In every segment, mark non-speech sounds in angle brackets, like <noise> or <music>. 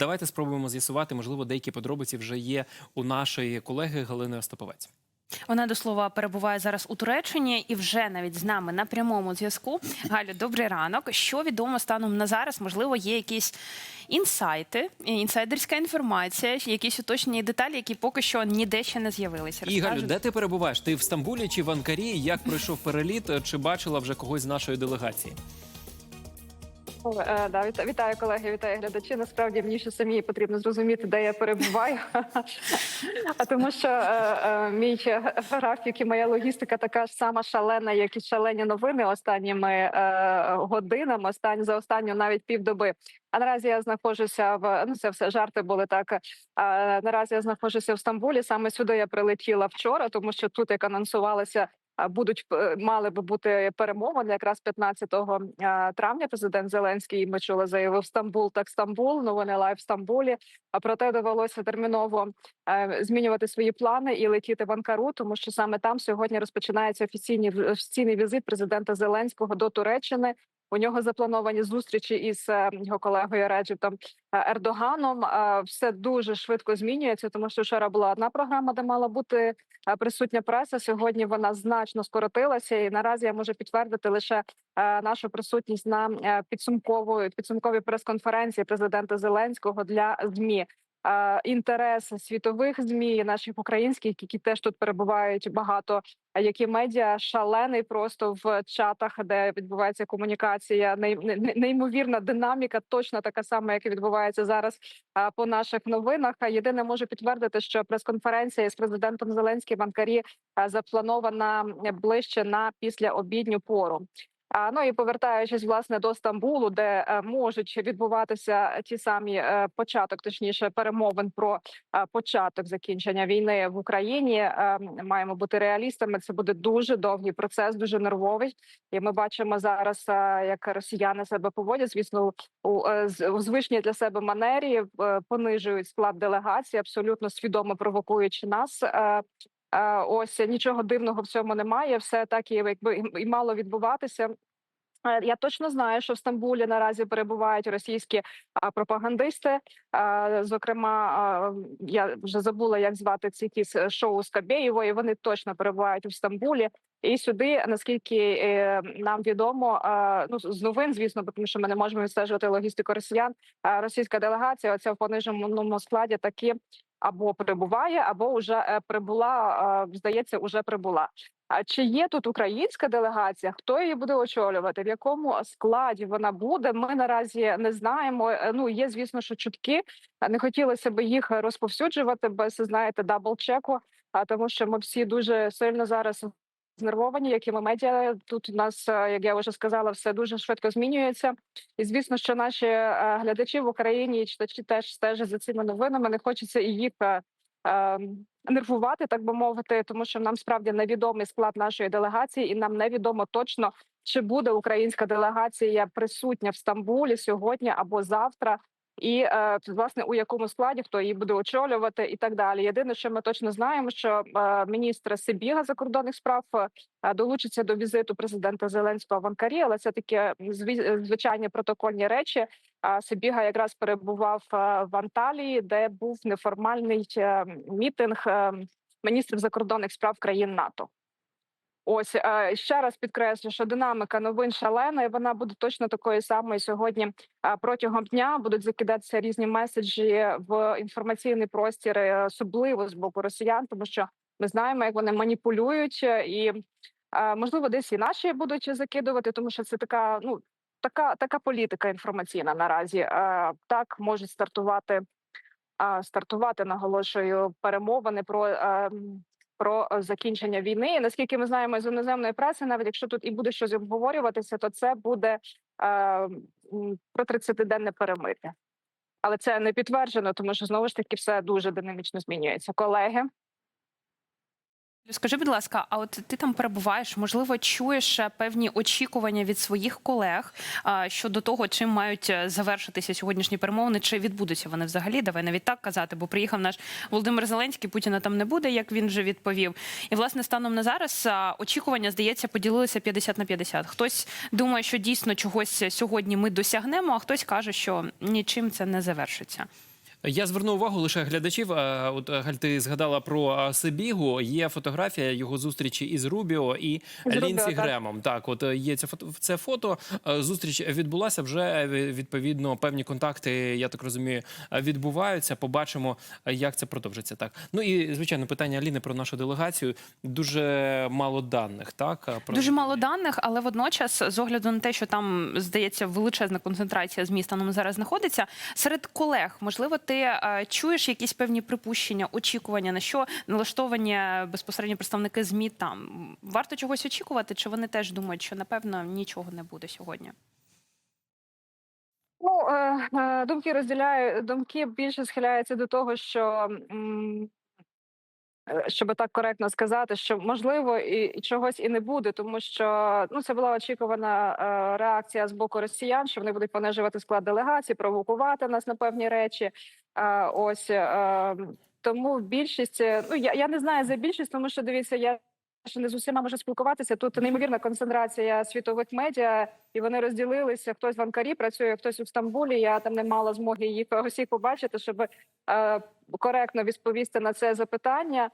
давайте спробуємо з'ясувати. Можливо, деякі подробиці вже є у нашої колеги Галини Остаповець. Вона до слова перебуває зараз у Туреччині і вже навіть з нами на прямому зв'язку. Галю, добрий ранок. Що відомо станом на зараз? Можливо, є якісь інсайти, інсайдерська інформація, якісь уточнені деталі, які поки що ніде ще не з'явилися. І Галю, де ти перебуваєш? Ти в Стамбулі чи в Анкарі? Як пройшов переліт? Чи бачила вже когось з нашої делегації? Е, Да, віта- вітаю колеги, вітаю глядачі. Насправді мені ще самі потрібно зрозуміти, де я перебуваю. <laughs> А тому що е, е, мій графік і моя логістика така ж сама шалена, як і шалені новини останніми е, годинами, останні за останню навіть півдоби. А наразі я знаходжуся в ну це все жарти були так. А наразі я знаходжуся в Стамбулі. Саме сюди я прилетіла вчора, тому що тут як анонсувалося. Будуть е, мали би бути перемовини якраз 15 е, травня. Президент Зеленський ми чули, заявив Стамбул, так Стамбул. Новини лайв в Стамбулі. А проте довелося терміново е, змінювати свої плани і летіти в Анкару, тому що саме там сьогодні розпочинається офіційний офіційний візит президента Зеленського до Туреччини. У нього заплановані зустрічі із е, його колегою Реджептом е, Ердоганом. Е, Все дуже швидко змінюється, тому що вчора була одна програма, де мала бути присутня преса. Сьогодні вона значно скоротилася, і наразі я можу підтвердити лише нашу присутність на підсумкової підсумковій прес-конференції президента Зеленського для змі. Інтерес світових змі, наших українських, які теж тут перебувають багато. Які медіа шалений просто в чатах, де відбувається комунікація, ней- ней- неймовірна динаміка, точно така сама, як і відбувається зараз по наших новинах. Єдине можу підтвердити, що прес-конференція з президентом Зеленським в Анкарі запланована ближче на післяобідню пору. Ну і повертаючись власне до Стамбулу, де е, можуть відбуватися ті самі е, початок, точніше, перемовин про е, початок закінчення війни в Україні. Е, маємо бути реалістами. Це буде дуже довгий процес, дуже нервовий. І ми бачимо зараз, е, як росіяни себе поводять. Звісно, у, е, звичній для себе манері е, понижують склад делегації, абсолютно свідомо провокуючи нас. Е, Е, Ось нічого дивного в цьому немає. Все так і якби і мало відбуватися. Е, Я точно знаю, що в Стамбулі наразі перебувають російські пропагандисти. А, Зокрема, я вже забула, як звати ці якісь е, шоу з Кабєєвої. Вони точно перебувають у Стамбулі. І сюди, наскільки е, нам відомо, е, ну з новин, звісно, тому що ми не можемо відстежувати логістику росіян. е, Російська делегація, оця в пониженому складі, таки або прибуває, або вже е, прибула. е, Здається, уже прибула. А чи є тут українська делегація? Хто її буде очолювати? В якому складі вона буде? Ми наразі не знаємо. Е, Ну є, звісно, що чутки. Не хотілося б їх розповсюджувати без знаєте дабл-чеку. А тому, що ми всі дуже сильно зараз знервовані, як і ми медіа. Тут у нас, е, як я вже сказала, все дуже швидко змінюється. І звісно, що наші е, глядачі в Україні і читачі теж стежать за цими новинами. Не хочеться і їх нервувати, так би мовити, тому що нам справді невідомий склад нашої делегації, і нам невідомо точно, чи буде українська делегація присутня в Стамбулі сьогодні або завтра. І е, власне у якому складі хто її буде очолювати, і так далі. Єдине, що ми точно знаємо, що е, міністр Сибіга закордонних справ е, долучиться до візиту президента Зеленського в Анкарі, але це зві- звичайні протокольні речі. А Сибіга якраз перебував в Анталії, де був неформальний мітинг міністрів закордонних справ країн НАТО. Ось е, ще раз підкреслю, що динаміка новин шалена, і вона буде точно такою самою сьогодні. е, Протягом дня будуть закидатися різні меседжі в інформаційний простір, е, особливо з боку росіян, тому що ми знаємо, як вони маніпулюють, і можливо, десь і наші будуть закидувати, тому що це така, ну така, така політика інформаційна наразі. Так можуть стартувати. а, Стартувати наголошую перемовини про про е, закінчення війни. І наскільки ми знаємо з іноземної преси, навіть якщо тут і буде щось обговорюватися, то це буде е, про 30-денне перемир'я. Але це не підтверджено, тому що знову ж таки все дуже динамічно змінюється. Колеги, Скажи, будь ласка, а от ти там перебуваєш, можливо, чуєш е, певні очікування від своїх колег щодо того, чим мають е, завершитися сьогоднішні перемовини, чи відбудуться вони взагалі? Давай навіть так казати, бо приїхав наш Володимир Зеленський, Путіна там не буде, як він вже відповів. І власне станом на зараз очікування, здається, поділилися 50 на 50. Хтось думає, що дійсно чогось сьогодні ми досягнемо, а хтось каже, що нічим це не завершиться. Я зверну увагу лише глядачів. От Галь, ти згадала про Сибігу. Є фотографія його зустрічі із Рубіо і З Лінсі так. Гремом. Так, от е, є це фото. Це фото. Е, Зустріч відбулася. Вже е, відповідно певні контакти. Я так розумію, відбуваються. Побачимо, як це продовжиться. Так. Ну і звичайно, питання Аліни про нашу делегацію. Дуже мало даних. Так про Дуже мало даних, але водночас, з огляду на те, що там здається величезна концентрація змі станом зараз знаходиться серед колег. Можливо, ти е, чуєш якісь певні припущення, очікування на що налаштовані безпосередньо представники змі там варто чогось очікувати, чи вони теж думають, що напевно нічого не буде сьогодні? Ну, е, е, думки розділяю. Думки більше схиляються до того, що е, щоб так коректно сказати, що можливо і, чогось і не буде, тому що ну це була очікувана е, реакція з боку росіян, що вони будуть понижувати склад делегації, провокувати нас на певні речі. Е, ось е, тому більшість, е, ну я, я не знаю за більшість, тому що дивіться, я. Ще не з усіма можу спілкуватися. Тут неймовірна концентрація світових медіа, і вони розділилися. Хтось в Анкарі працює, хтось у Стамбулі. Я там не мала змоги їх усіх побачити, щоб е, коректно відповісти на це запитання.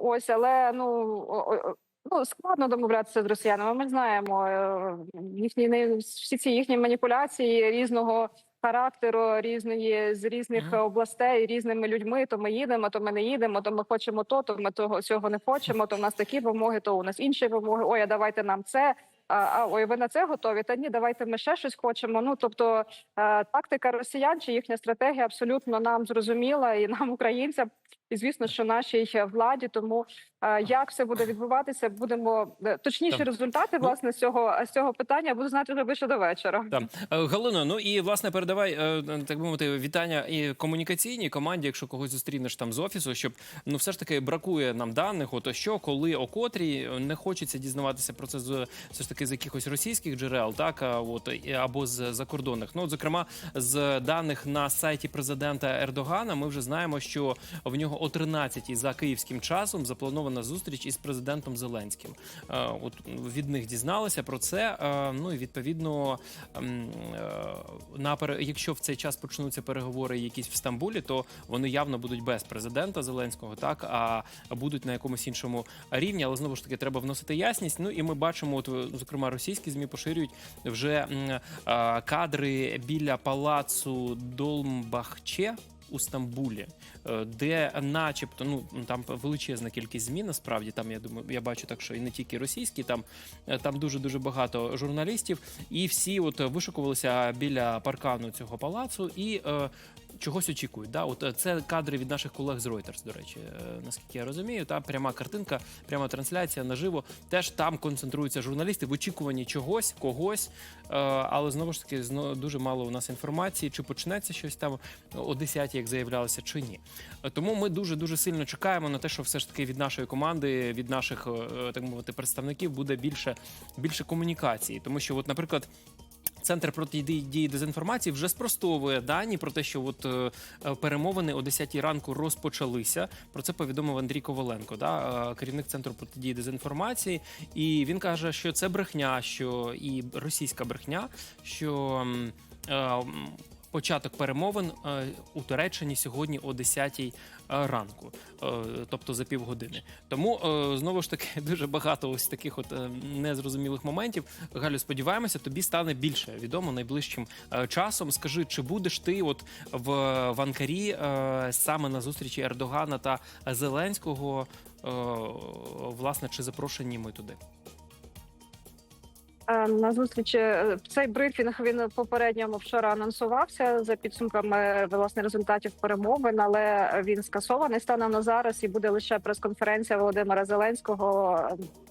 Ось, але ну ну складно домовлятися з росіянами. Ми знаємо е, їхні не всі ці їхні маніпуляції різного характеру, різної з різних областей, різними людьми. То ми їдемо, то ми не їдемо, то ми хочемо то, то ми того цього не хочемо. То в нас такі вимоги, то у нас інші вимоги. Ой, а давайте нам це. А, а ой, ви на це готові? Та ні, давайте ми ще щось хочемо. Ну тобто е, тактика росіян чи їхня стратегія абсолютно нам зрозуміла і нам, <laughs> українцям, і звісно, що нашій е, владі. Тому е, як все буде відбуватися, будемо е, точніші Так. результати власне з цього з цього питання. Буду знати вже ближче до вечора. Так. Е, Галино, ну і власне передавай так би мовити вітання і комунікаційній команді, якщо когось зустрінеш там з офісу, щоб ну все ж таки бракує нам даних. Ото що, коли, о котрій не хочеться дізнаватися про це з все ж таки з якихось російських джерел, так а от або з закордонних. Ну, от, зокрема, з даних на сайті президента Ердогана, ми вже знаємо, що в нього о 13-й за київським часом запланована зустріч із президентом Зеленським. Е, От від них дізналися про це. е, Ну і відповідно ем, е, на якщо в цей час почнуться переговори якісь в Стамбулі, то вони явно будуть без президента Зеленського, так а будуть на якомусь іншому рівні. Але знову ж таки треба вносити ясність. Ну і ми бачимо, от зокрема, російські змі поширюють вже кадри біля палацу Долмбахче. У Стамбулі, е, де, начебто, ну там величезна кількість змін. Насправді там я думаю, я бачу так, що і не тільки російські, там е, там дуже дуже багато журналістів, і всі от вишукувалися біля паркану цього палацу і е, чогось очікують. Да? От е, це кадри від наших колег з Reuters, до речі, е, наскільки я розумію. Та пряма картинка, пряма трансляція наживо. Теж там концентруються журналісти в очікуванні чогось, когось. Е, але знову ж таки, дуже мало у нас інформації, чи почнеться щось там о 10 як заявлялося, чи ні. Тому ми дуже дуже сильно чекаємо на те, що все ж таки від нашої команди, від наших так мовити представників буде більше, більше комунікації. Тому що, от, наприклад. Центр протидії дезінформації вже спростовує дані про те, що от е, е, перемовини о 10 ранку розпочалися. Про це повідомив Андрій Коваленко, да, е, керівник центру протидії дезінформації. І він каже, що це брехня, що і російська брехня, що початок перемовин е, у Туреччині сьогодні о 10 ранку, е, тобто за півгодини. Тому е, знову ж таки <laughs> дуже багато ось таких от е, незрозумілих моментів. Галю, сподіваємося, тобі стане більше відомо найближчим е, часом. Скажи, чи будеш ти от в, в Анкарі е, саме на зустрічі Ердогана та Зеленського? е, Власне, чи запрошені ми туди? Е, На зустрічі е, цей брифінг він попередньо вчора анонсувався за підсумками е, власне результатів перемовин, але він скасований станом на зараз і буде лише прес-конференція Володимира Зеленського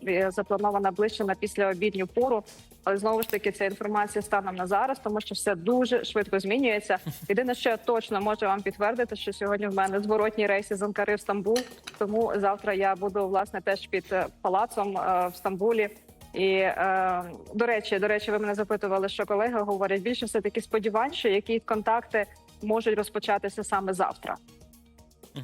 е, запланована ближче на післяобідню пору. Але знову ж таки ця інформація станом на зараз, тому що все дуже швидко змінюється. <laughs> Єдине, що я точно можу вам підтвердити, що сьогодні в мене зворотній рейс із Анкари в Стамбул. Тому завтра я буду власне теж під е, палацом в Стамбулі. І е, до речі, до речі, ви мене запитували, що колеги говорять більше все таки сподівань, що які контакти можуть розпочатися саме завтра. А,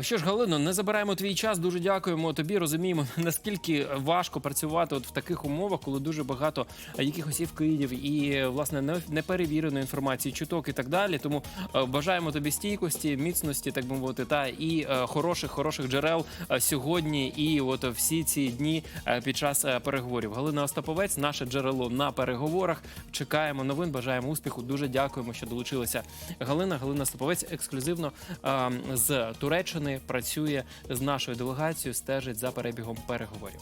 Що ж, Галино, не забираємо твій час. Дуже дякуємо тобі. Розуміємо, <laughs> наскільки важко працювати от в таких умовах, коли дуже багато якихось і вкидів і власне не- неперевіреної інформації, чуток і так далі. Тому бажаємо тобі стійкості, міцності, так би мовити, та і хороших, хороших джерел сьогодні, і от всі ці дні під час переговорів. Галина Остаповець, наше джерело на переговорах. Чекаємо новин. Бажаємо успіху. Дуже дякуємо, що долучилася. Галина Галина Остаповець ексклюзивно з Туреччини працює з нашою делегацією, стежить за перебігом переговорів.